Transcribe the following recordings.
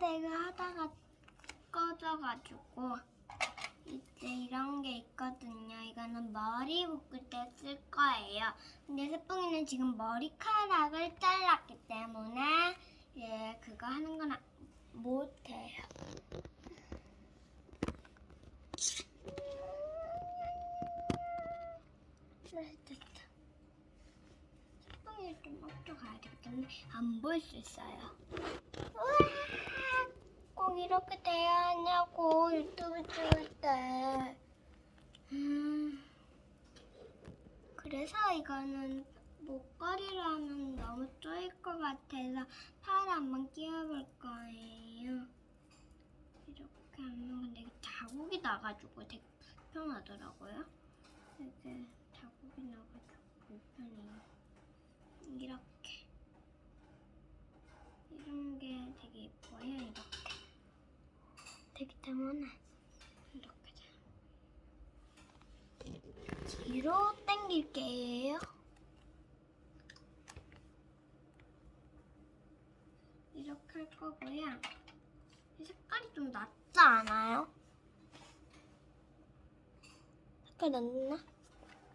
내가 하다가 꺼져가지고 이제 이런 게 있거든요. 이거는 머리 묶을 때 쓸 거예요. 근데 세뽕이는 지금 머리카락을 잘랐기 때문에 예 그거 하는 건 아- 못해요. 네, 됐다. 세뽕이 좀 앞으로 가야 되기 때문에 안 보일 수 있어요. 우와! 꼭 이렇게 돼야 하냐고 유튜브 찍을 때. 음. 그래서 이거는 목걸이로 하면 너무 쪼일 것 같아서 팔 한번 끼워볼 거예요. 이렇게 하면 근데 자국이 나가지고 되게 불편하더라고요. 이게 자국이 나가지고 불편해요. 이렇게. 이런 게 되게 예뻐요. 이렇게. 되기 때문에 이렇게 돼. 뒤로 당길게요. 이렇게 할 거고요. 이 색깔이 좀 낫지 않아요? 색깔 낫나?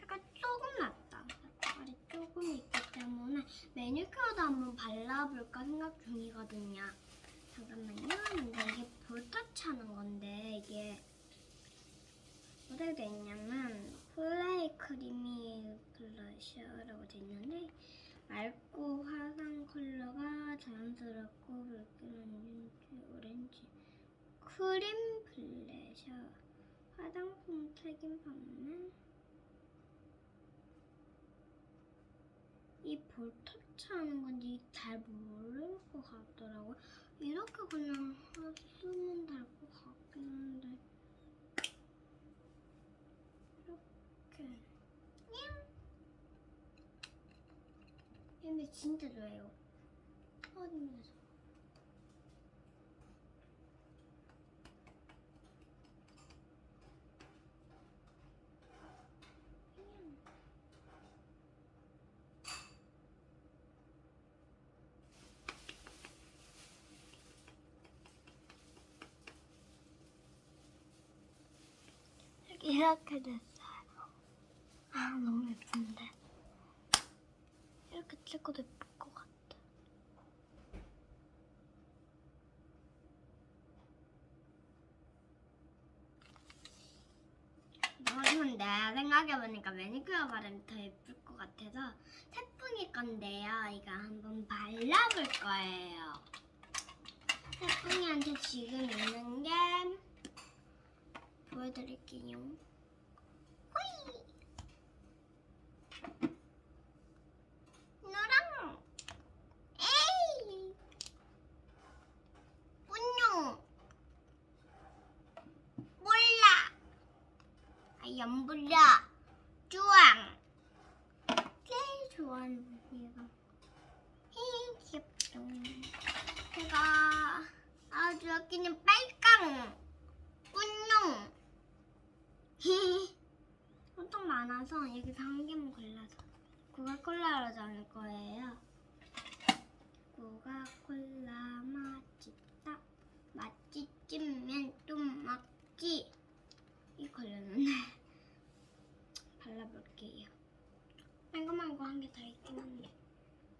색깔 조금 낫다. 색깔이 조금 있기 때문에 매니큐어도 한번 발라볼까 생각 중이거든요. 잠깐만요. 근데 이게 볼터치 하는 건데 이게 어떻게 돼 있냐면 플레이 크리미 블러셔라고 돼 있는데 맑고 화상 컬러가 자연스럽고 붉은 오렌지 크림 블러셔 화장품 튀김 반면 이 볼터치 하는 건지 잘 모를 것 같더라고요. 이렇게 그냥 쓰면 될 것 같긴 한데. 이렇게. 냥. 근데 진짜 좋아요. 어디면서 이렇게 됐어요. 아 너무 예쁜데 이렇게 찍어도 예쁠 것 같아. 내 생각해보니까 매니큐어 바르면 더 예쁠 것 같아서 태풍이 건데요. 이거 한번 발라볼 거예요. 태풍이한테 지금 있는 게 보여드릴게요. 몰라! 아! 주황! 제일 좋아하는 분이가. 헤이, 귀엽다. 제가 아주 아끼는 빨강! 분유! 엄청 많아서 여기서 한 개만 골라서 코카콜라로 적을 거예요. 코카콜라 맛있다. 맛있 찌면 또 먹지. 이 걸렸는데 발라볼게요. 거한개 더 있긴 한데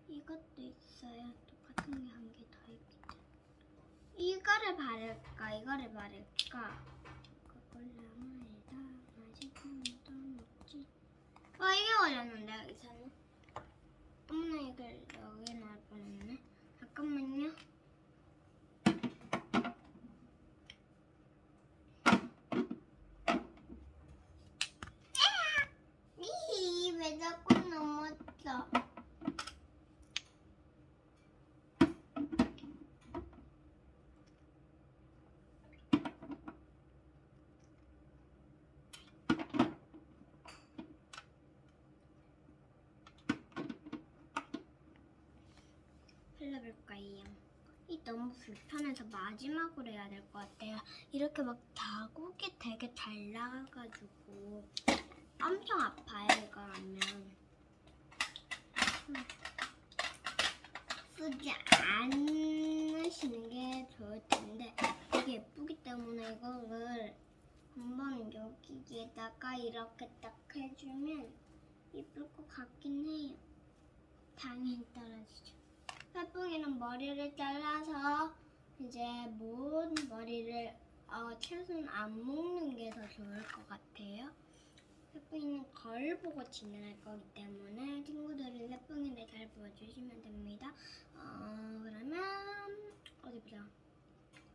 이것도 있어요. 똑같은 게 한 개 더 있기 때문에 이거를 바를까 이거를 바를까 어 이게 걸렸는데 여기서는 어머나 이걸 여기 넣을 뻔했네. 잠깐만요. 너무 불편해서 마지막으로 해야 될 것 같아요. 이렇게 막 다국이 되게 잘 나가가지고 엄청 아파요, 이거라면. 쓰지 않으시는 게 좋을 텐데 되게 예쁘기 때문에 이거를 한번 여기에다가 이렇게 딱 해주면 예쁠 것 같긴 해요. 당연히 떨어지죠. 사뿐이는 머리를 잘라서 이제 못 머리를 어, 최소한 안 묶는 게 더 좋을 것 같아요. 사뿐이는 거울 보고 진행할 거기 때문에 친구들은 사뿐이를 잘 보여주시면 됩니다. 어, 그러면 어디 보자.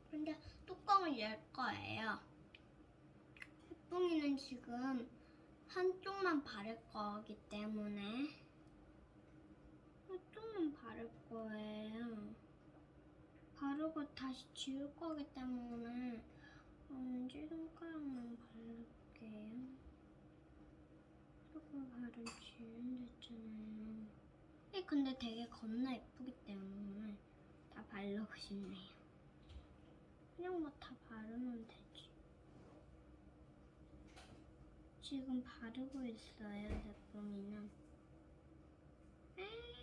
근데 뚜껑을 열 거예요. 햇뿡이는 지금 한쪽만 바를 거기 때문에 한쪽만 바를 거예요. 바르고 다시 지울 거기 때문에 엄지 손가락만 바를게요. 조금 지우면 됐잖아요. 이 근데 되게 겁나 예쁘기 때문에 다 바르고 싶네요. 그냥 뭐 다 바르면 되지. 지금 바르고 있어요, 제품이는. 우와,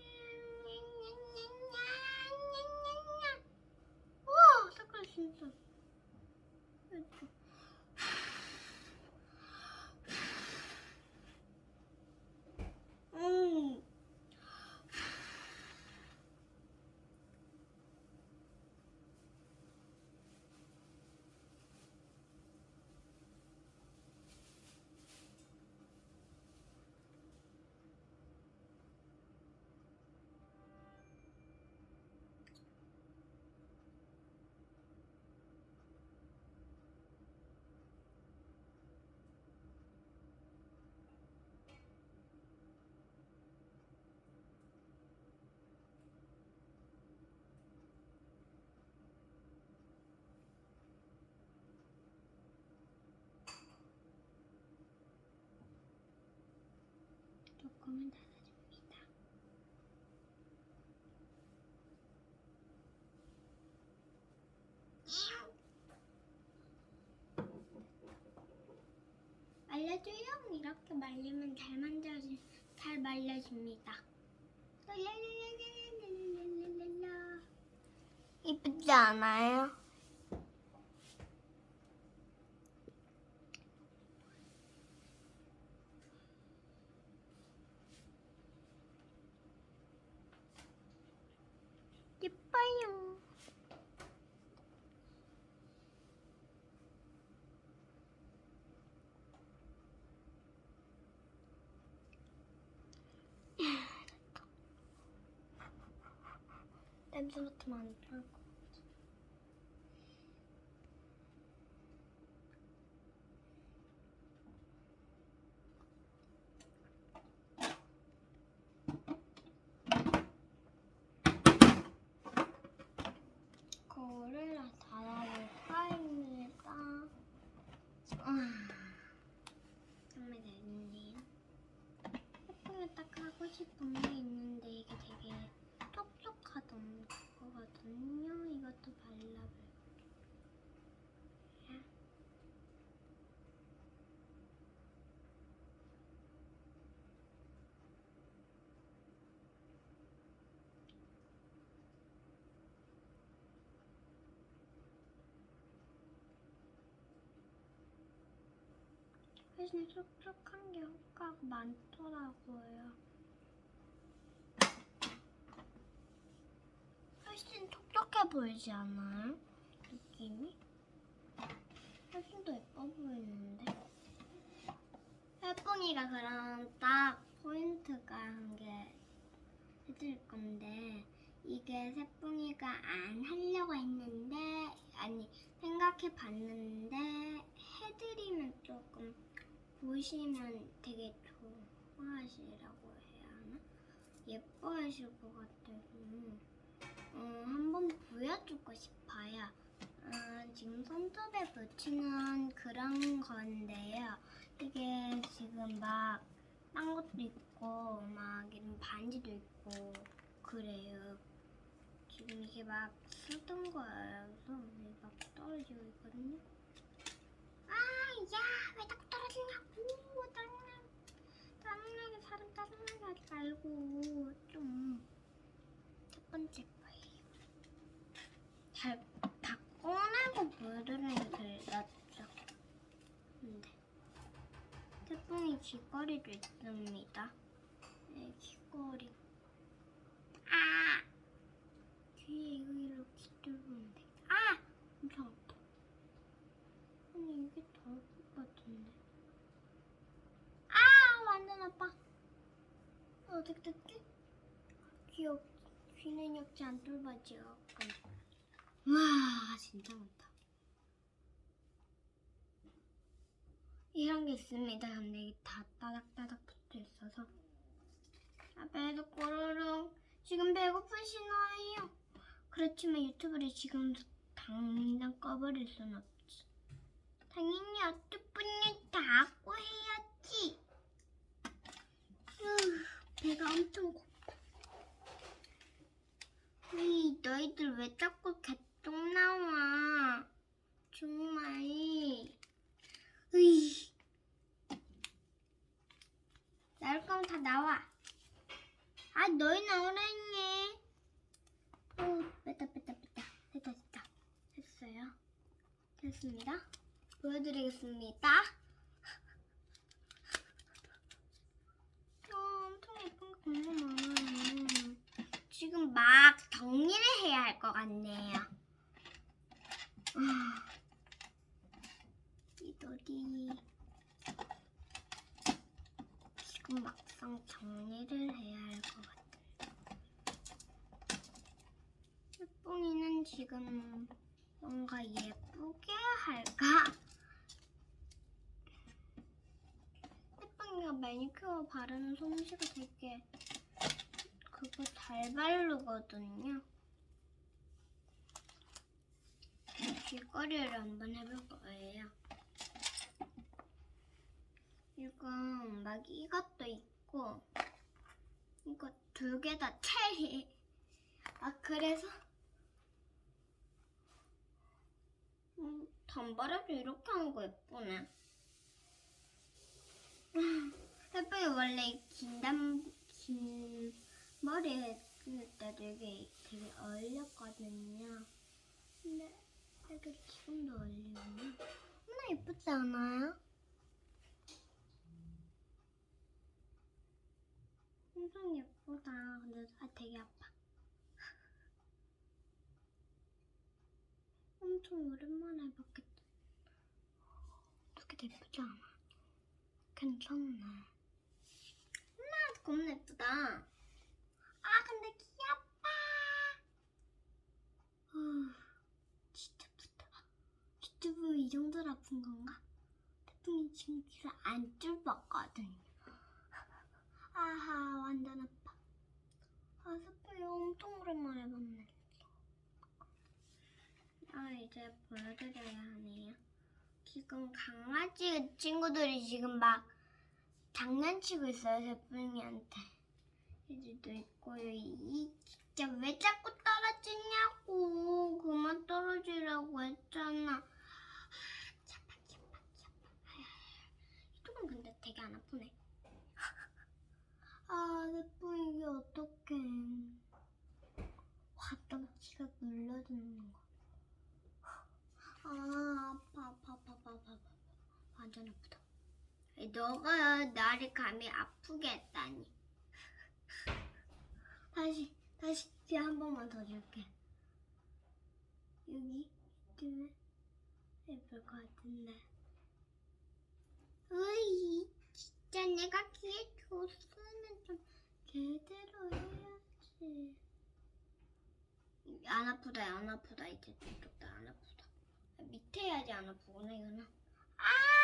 아 진짜 음. 조금은 닫아줍니다. 말려줘요. 이렇게 말리면 잘 만져지, 잘. 랄랄랄랄랄랄랄랄랄라. 이쁘지 않아요? 앱스로트만 할거 같아. 거울을 달아볼까입니다. 아, 정말 되는데요. 예쁘게 딱 하고 싶은데. 훨씬 촉촉한 게 효과가 많더라고요. 훨씬 촉촉해 보이지 않아요? 느낌이? 훨씬 더 예뻐 보이는데? 헬뿡이가 그럼 딱 포인트가 한 게 해줄 건데 이게 새뿡이가 안 하려고 했는데 아니 생각해 봤는데 해드리면 조금 보시면 되게 좋아하시라고 해야 하나? 예뻐하실 것 같아서 어, 한번 보여주고 싶어요. 어, 지금 손톱에 붙이는 그런 건데요. 이게 지금 막 딴 것도 있고 막 이런 반지도 있고 그래요. 지금 이게 막 쓰던 거여서 막 떨어지고 있거든요. 아, 야, 왜 자꾸 떨어지냐고. 짜증나. 짜증나게 사람 짜증나게 하지 말고 좀 첫 번째 거예요. 잘다 꺼내고 보여드리는 게 낫죠. 근데 귀걸이도 있습니다. 네, 귀걸이. 아! 귀에 이거 이렇게 뚫으면 돼. 아! 엄청 아파. 아니, 이게 더 아플 것 같은데. 아! 완전 아파. 어떻게 됐지? 귀, 없, 귀는 역시 안 뚫어지고. 와, 진짜 많다. 이런 게 있습니다. 근데 이게 다 따닥따닥 붙어 있어서. 아, 배도 꼬르륵. 지금 배고프시나요? 그렇지만 유튜브를 지금 당장 꺼버릴 순 없지. 당연히 분이 다 하고 해야지. 으, 배가 엄청 고파. 이 너희들 왜 자꾸 개똥 나와? 정말. 으이. 나올 거면 다 나와. 아, 너희 나오라 했니? 오, 뺐다, 뺐다, 뺐다. 됐다, 됐다. 됐어요. 됐습니다. 보여드리겠습니다. 어, 엄청 예쁜 게 너무 많아요. 지금 막 정리를 해야 할 것 같네요. 아, 이돌이 지금 막상 정리를 해야 할 것 같아. 예쁜이는 지금 뭔가 예쁘게 할까? 예쁜이가 매니큐어 바르는 솜씨가 되게 그거 잘 바르거든요. 귀걸이를 한번 해볼 거예요. 이건 막 이것도 있고 이거 두 개 다 체리. 아 그래서 음, 단발에도 이렇게 하는 거 예쁘네. 예쁘게 원래 긴단 긴 머리에 끊을 때 되게 되게 어울렸거든요. 근데 되게 지금도 어울리네요. 너무 예쁘지 않아요? 엄청 예쁘다. 근데 아 되게 아파. 엄청 오랜만에 봤겠다. 되게 예쁘지 않아? 괜찮네. 엄마 겁나 예쁘다. 아 근데 귀엽다. 후, 진짜 아프다. 유튜브 이 정도로 아픈 건가? 태풍이 지금 귀를 안 뚫었거든요. 아하 완전 아파. 아 스프이 엄청 오랜만에 봤네. 아 이제 보여드려야 하네요. 지금 강아지 친구들이 지금 막 장난치고 있어요 세풍이한테. 애들도 있고요. 이 진짜 왜 자꾸 떨어지냐고. 그만 떨어지라고 했잖아. 아, 차파 차파 차파. 이쪽은 근데 되게 안 아프네. 아, 예쁜 이게 어떡해. 화장지가 눌러주는 거. 아, 아파, 아파, 아파, 아파, 아파. 완전 아프다. 너가 나를 감히 아프게 했다니. 다시, 다시, 뒤에 한 번만 더 줄게. 여기, 이쯤에 예쁠 것 같은데. 으이, 진짜 내가 귀에 줬으면 좀 제대로 해야지. 안 아프다, 안 아프다. 이제 좋다, 안 아프다. 밑에 해야지 안 아프구나, 이거는. 아,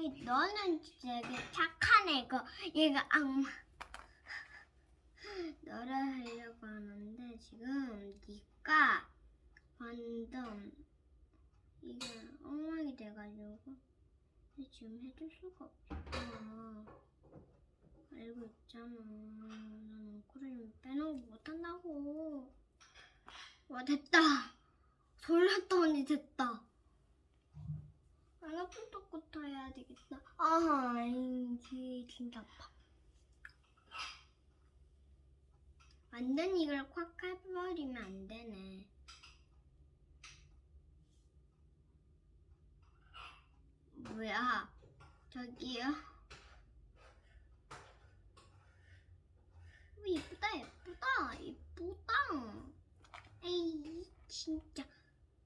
아니, 너는 되게 착한 애고, 얘가 악마. 너를 하려고 하는데, 지금 네가 완전 이게 엉망이 돼가지고 지금 해줄 수가 없잖아. 알고 있잖아. 나는 엉크림 빼놓고 못한다고. 와 됐다. 졸랐더니 됐다. 턱부터 해야 되겠다. 아하, 이 진짜 아파. 완전 이걸 콱 해버리면 안 되네. 저기요. 오, 예쁘다, 예쁘다, 예쁘다. 에이, 진짜.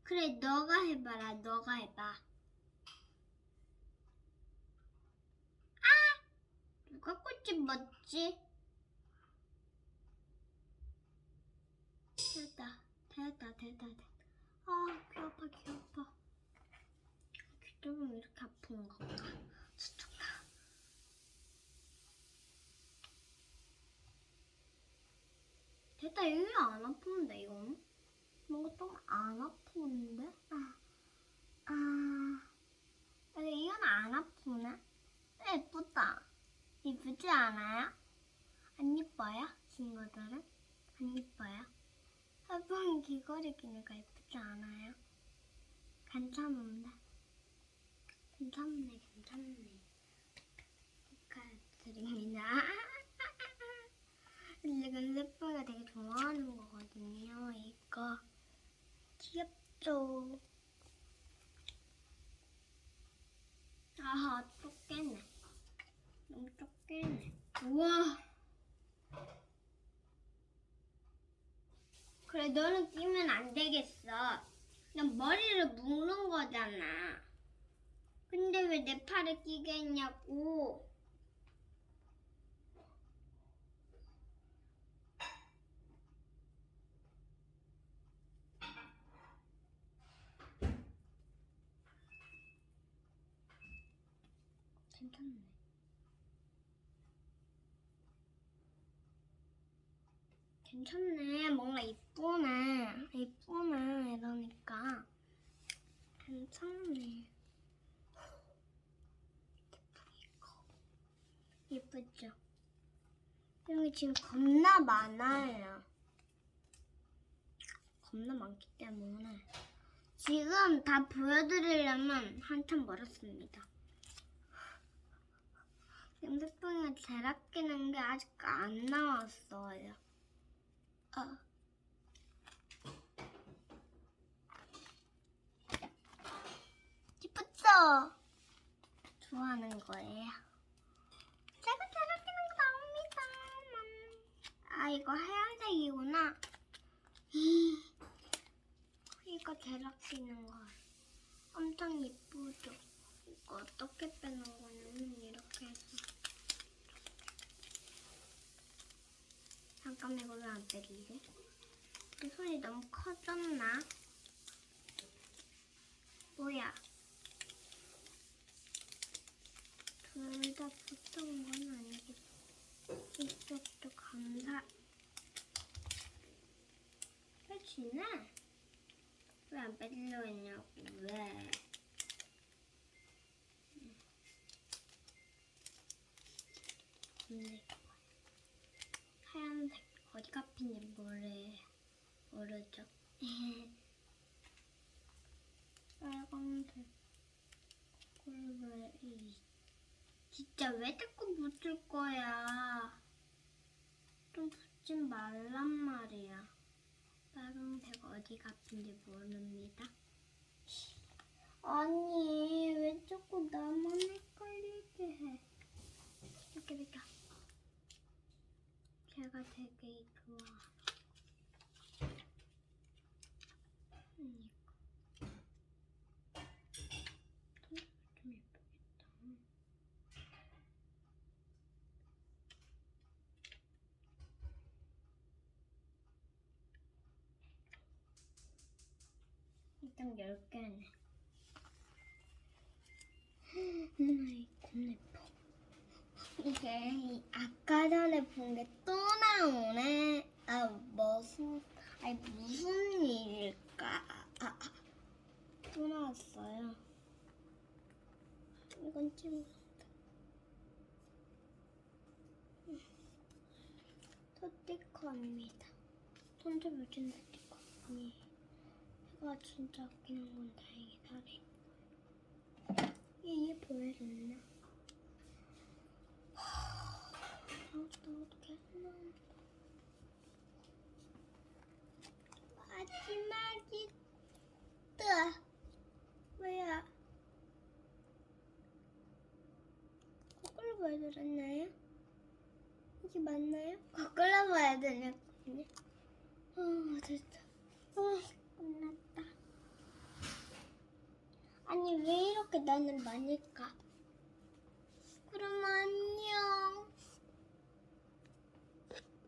그래, 너가 해봐라, 너가 해봐. 아! 맞지? 됐다, 됐다, 됐다, 됐다. 아, 귀 아파, 귀 아파. 귀뚜껑 이렇게 아픈 건가? 저쪽가. 됐다, 여기 안 아픈데, 이거는? 뭔가 좀 안 아픈데? 아, 아, 근데 이건 안 아프네? 예쁘다. 예쁘지 않아요? 안 예뻐요? 친구들은? 안 예뻐요? 한번 귀걸이 끼니까 예쁘지 않아요? 괜찮은데? 괜찮네, 괜찮네. 축하드립니다. 지금 세포가 되게 좋아하는 거거든요. 이거 귀엽죠? 아하, 쫓겠네. 너무 쫓 우와. 그래, 너는 끼면 안 되겠어. 난 머리를 묶는 거잖아. 근데 왜 내 팔에 끼게 했냐고. 괜찮네. 괜찮네. 뭔가 이쁘네. 이쁘네. 이러니까. 괜찮네. 예쁘죠? 여기 지금 겁나 많아요. 겁나 많기 때문에 지금 다 보여드리려면 한참 멀었습니다. 염색봉이가 제락 끼는 게 아직 안 나왔어요. 어. 예쁘죠? 좋아하는 거예요. 제가 끼는 거 나옵니다. 아 이거 하얀색이구나. 이거 제락 끼는 거 엄청 예쁘죠? 이거 어떻게 빼는 거냐면 이렇게 해서 잠깐만 왜안 빼지지? 내 손이 너무 커졌나? 뭐야? 둘 다 붙은 건 아니겠지? 이쪽도 감사. 빼지네? 왜안 빼지려고 했냐고, 왜? 근데 하얀색 어디 갚인지 모르 모르죠. 빨간색 이 진짜 왜 자꾸 붙을 거야? 좀 붙진 말란 말이야. 빨간색 어디 갚인지 모릅니다. 아니 왜 자꾸 나만 헷갈리게 해? 이렇게 이렇게. 제가 되게 좋아. 음, 이거. 좀 예쁘겠다. 일단 10개네. 누나 이거 예뻐. 이게 이 아까 전에 본 게 또 나오네. 아 무슨 아니 무슨 일일까? 아, 아, 아. 또 나왔어요. 이건 좀 스티커입니다. 손톱 묻힌 스티커. 아니, 제가 진짜 아끼는 건 다행이다네. 이게 보여줬나? 아또 어떻게 했나? 마지막이 뜨. 뭐야? 거꾸로 봐야 되나요? 이게 맞나요? 거꾸로 봐야 되냐고요? 어, 됐다. 어, 끝났다. 아니, 왜 이렇게 나는 많을까? 그럼 안녕.